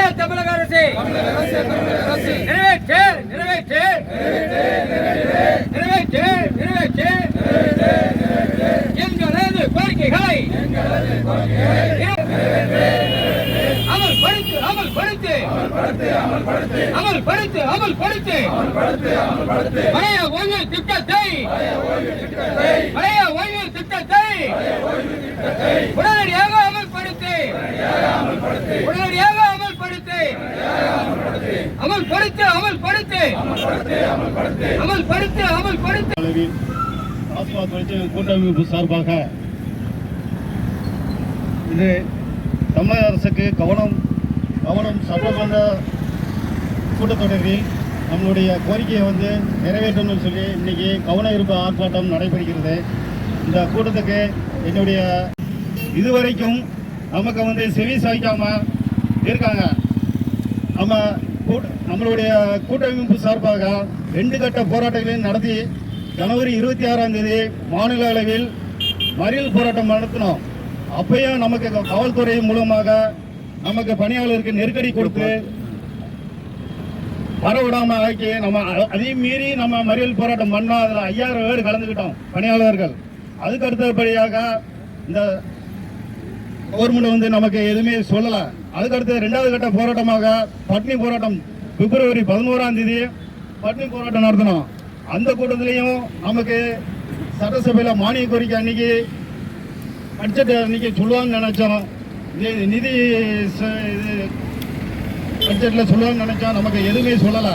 நிறைவேற்ற தமிழக அரசு. நிறைவேற்று நிறைவேற்று. நிறைவேற்று நிறைவேற்று. எங்களது கோரிக்கைகளை அமல் படுத்து. பழைய ஓய்வு திட்டத்தை பழைய ஓய்வு திட்டத்தை உடனடியாக அமல்படுத்து உடனடியாக அமல்படுத்து அமல்படுத்து அமல்படுத்து அமல்படுத்து அளவில் ஆஸ்மாத் தொழிற்சங்க கூட்டமைப்பு சார்பாக இது தமிழக அரசுக்கு கவனம் கவனம் சட்டமன்ற கூட்டத்தொடரில் நம்மளுடைய கோரிக்கையை வந்து நிறைவேற்றணும்னு சொல்லி இன்னைக்கு கவன இருப்பு ஆர்ப்பாட்டம் நடைபெறுகிறது. இந்த கூட்டத்துக்கு என்னுடைய இதுவரைக்கும் நமக்கு வந்து செவி சாய்க்காம இருக்காங்க. நம்ம நம்மளுடைய கூட்டமைப்பு சார்பாக ரெண்டு கட்ட போராட்டங்களையும் நடத்தி ஜனவரி இருபத்தி ஆறாம் தேதி மாநில அளவில் மறியல் போராட்டம் நடத்தினோம். அப்பயும் நமக்கு காவல்துறை மூலமாக நமக்கு பணியாளருக்கு நெருக்கடி கொடுத்து வரவிடாம ஆக்கி நம்ம அதையும் மீறி நம்ம மறியல் போராட்டம் பண்ணோம் அதில் ஐயாயிரம் பேர் கலந்துக்கிட்டோம் பணியாளர்கள். அதுக்கு அடுத்தபடியாக இந்த கவர்மெண்ட் வந்து நமக்கு எதுவுமே சொல்லலை. அதுக்கடுத்து ரெண்டாவது கட்ட போராட்டமாக பட்னி போராட்டம் பிப்ரவரி பதினோராம் தேதி பட்னி போராட்டம் நடத்தினோம் அந்த கூட்டத்திலையும் நமக்கு சட்டசபையில் மானிய கோரிக்கை அன்னைக்கு பட்ஜெட் அன்னைக்கு சொல்லுவாங்கன்னு நினைச்சோம். நி- நிதி ச- இது பட்ஜெட்டில் சொல்லுவாங்கன்னு நினைச்சோம். நமக்கு எதுவுமே சொல்லலை.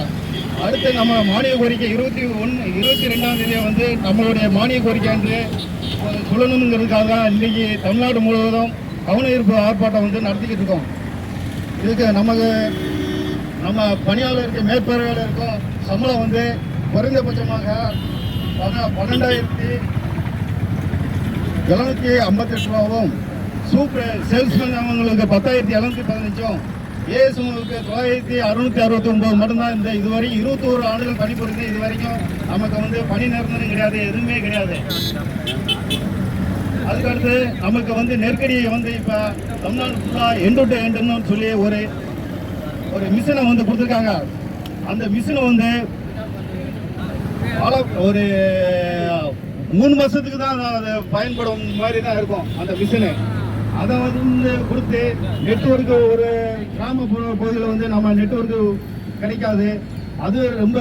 அடுத்து நம்ம மானிய கோரிக்கை இருபத்தி ஒன்று இருபத்தி ரெண்டாம் தேதியை வந்து நம்மளுடைய மானிய கோரிக்கை என்று சொல்லணுங்கிறதுக்காக தான் இன்னைக்கு தமிழ்நாடு முழுவதும் கவன ஈர்ப்பு ஆர்ப்பாட்டம் வந்து நடத்திக்கிட்டு இருக்கோம். இதுக்கு நமக்கு நம்ம பணியாளருக்கு மேற்பார்வையாளருக்கும் சம்பளம் வந்து குறைந்தபட்சமாக பன்னெண்டாயிரத்தி எழுநூத்தி ஐம்பத்தெட்டு ரூபாவும் சூப்பர் சேல்ஸ்மேன் அவங்களுக்கு பத்தாயிரத்தி எழுநூத்தி பதினஞ்சும் ஏஎஸ்எம்களுக்கு தொள்ளாயிரத்தி அறுநூத்தி அறுபத்தி ஒன்பது மட்டும்தான் இந்த இதுவரை இருபத்தோரு ஆண்டுகள் பணிபுரிந்து இது வரைக்கும் நமக்கு வந்து பணி நிரந்தரம் கிடையாது எதுவுமே கிடையாது. அதுக்கடுத்து நமக்கு வந்து நெருக்கடியை வந்து இப்போ தமிழ்நாடு ஃபுல்லாக எண்டு டு எண்டுன்னு சொல்லி ஒரு ஒரு மிஷினை வந்து கொடுத்துருக்காங்க. அந்த மிஷினை வந்து பல ஒரு மூணு மாதத்துக்கு தான் அது பயன்படும் மாதிரி தான் இருக்கும் அந்த மிஷினு அதை வந்து கொடுத்து நெட்ஒர்க்கு ஒரு கிராமப்புற பகுதியில் வந்து நம்ம நெட்ஒர்க்கு கிடைக்காது. அது ரொம்ப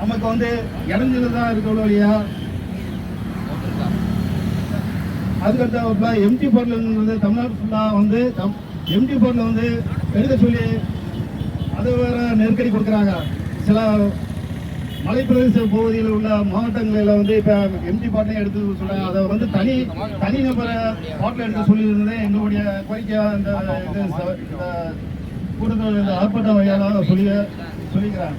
நமக்கு வந்து இடைஞ்சல் தான் இருக்கிற இல்லையா? அதுக்கடுத்த எம்டி போர்டில் வந்து தமிழ்நாடு ஃபுல்லாக வந்து எம்டி போர்டில் வந்து எடுக்க சொல்லி அது வேற நெருக்கடி கொடுக்குறாங்க. சில மலைப்பிரதேச பகுதியில் உள்ள மாவட்டங்களில் வந்து இப்போ எம்டி பாட்டிலையும் எடுத்து சொல்கிறாங்க அதை வந்து தனி தனி நபரை பாட்டில் எடுத்து சொல்லியிருந்தது. எங்களுடைய கோரிக்கையாக இந்த இது கூட்டத்தில் இந்த ஆர்ப்பாட்டம் சொல்லி சொல்லிக்கிறாங்க.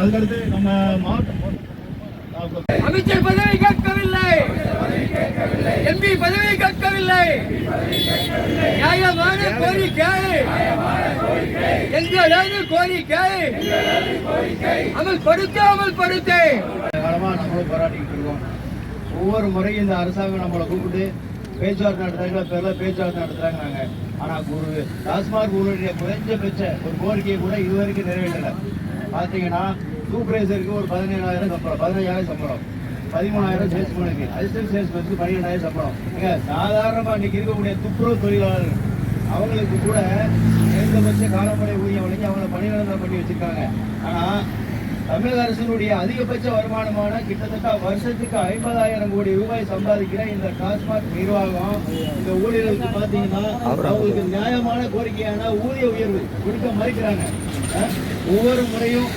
அதுக்கடுத்து நம்ம மாவட்டம் அமைச்சர் பதவி கேட்கவில்லை எம்பி பதவி கேட்கவில்லை நியாயமான கோரிக்கை எங்களது கோரிக்கை அமல்படுத்த அமல்படுத்த காலமாக நம்மளும் போராடிக்கிட்டு இருக்கோம். ஒவ்வொரு முறையும் இந்த அரசாங்கம் நம்மளை கூப்பிட்டு பேச்சுவார்த்தை நடத்துறாங்க பேரில் பேச்சுவார்த்தை நடத்துறாங்க நாங்கள் ஆனால் ஒரு டாஸ்மாக் ஊழியருடைய குறைஞ்சபட்ச ஒரு கோரிக்கையை கூட இதுவரைக்கும் நிறைவேற்றலை. பார்த்தீங்கன்னா சூப்பர்வைசருக்கு ஒரு பதினேழாயிரம் சம்பளம் பதினஞ்சாயிரம் சம்பளம். பதிமூணாயிரம் சேல்ஸ்மேனுக்கு அசிஸ்டன்ட் சேல்ஸ்மேனுக்கு பன்னிரெண்டாயிரம் சம்பளம். ஏங்க சாதாரணமாக இன்னைக்கு இருக்கக்கூடிய துப்புரவு தொழிலாளர்கள் அவங்களுக்கு கூட குறைந்தபட்ச காலமுறை ஊதியம் வழங்கி அவங்கள பணிநிரந்தரம் பண்ணி வச்சிருக்காங்க. ஆனால் தமிழக அரசினுடைய அதிகபட்ச வருமானமான கிட்டத்தட்ட வருஷத்துக்கு ஐம்பதாயிரம் கோடி ரூபாய் சம்பாதிக்கிற இந்த டாஸ்மாக் நிர்வாகம் இந்த ஊழியர்களுக்கு பார்த்தீங்கன்னா அவங்களுக்கு நியாயமான கோரிக்கையான ஊதிய உயர்வு கொடுக்க மறுக்கிறாங்க. ஒவ்வொரு முறையும்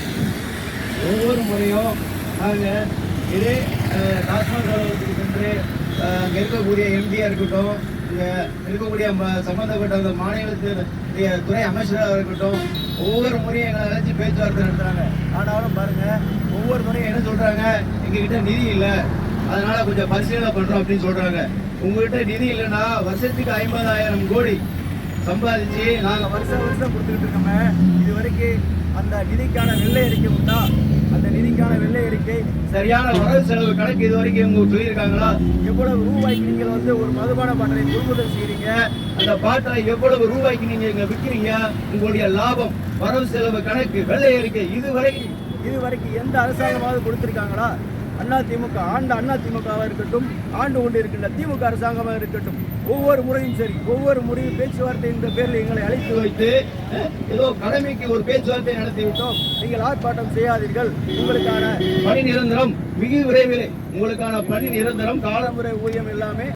ஒவ்வொரு முறையும் நாங்கள் இதே டாஸ்மாக் அலுவலகத்துக்கு சென்று அங்கே இருக்கக்கூடிய எம்டியா இருக்கட்டும் இருக்கக்கூடிய ம- சம்பந்தப்பட்ட அந்த மாநிலத்தினுடைய துறை அமைச்சராக இருக்கட்டும் ஒவ்வொரு முறையும் எங்களை அழைச்சி பேச்சுவார்த்தை நடத்துகிறாங்க ஆனாலும் பாருங்கள் ஒவ்வொரு முறையும் என்ன சொல்கிறாங்க எங்ககிட்ட நிதி இல்லை. அதனால் கொஞ்சம் பரிசீலனை பண்ணுறோம் அப்படின்னு சொல்கிறாங்க உங்கள்கிட்ட நிதி இல்லைன்னா வருஷத்துக்கு ஐம்பதாயிரம் கோடி சம்பாதிச்சு நாங்கள் வருஷம் வருஷம் கொடுத்துக்கிட்டு இருக்கோமே. இது வரைக்கும் அந்த நிதிக்கான வெள்ளை அறிக்கை உண்டா? அந்த நிதிக்கான வெள்ளை அறிக்கை சரியான வரவு செலவு கணக்கு இது வரைக்கும் உங்களுக்கு சொல்லியிருக்காங்களா? எவ்வளவு ரூபாய்க்கு நீங்கள் வந்து ஒரு மதுபான பாட்டலை கொள்முதல் செய்கிறீங்க அந்த பாட்டலை எவ்வளவு ரூபாய்க்கு நீங்கள் இங்கே விற்கிறீங்க உங்களுடைய லாபம் வரவு செலவு கணக்கு வெள்ளை அறிக்கை இதுவரைக்கும் இதுவரைக்கும் எந்த அரசாங்கமாவது கொடுத்துருக்காங்களா? அண்ணா திமுக ஆண்ட அண்ணா திமுகவாக இருக்கட்டும் ஆண்டு கொண்டு இருக்கின்ற திமுக அரசாங்கமாக இருக்கட்டும் ஒவ்வொரு முறையும் சரி ஒவ்வொரு முறையும் பேச்சுவார்த்தை என்ற பேரில் எங்களை அழைத்து வைத்து ஏதோ கடமைக்கு ஒரு பேச்சுவார்த்தை நடத்தி விட்டோம். நீங்கள் ஆர்ப்பாட்டம் செய்யாதீர்கள். உங்களுக்கான பணி நிரந்தரம் மிக விரைவில் உங்களுக்கான பணி நிரந்தரம் காலமுறை ஊதியம் எல்லாமே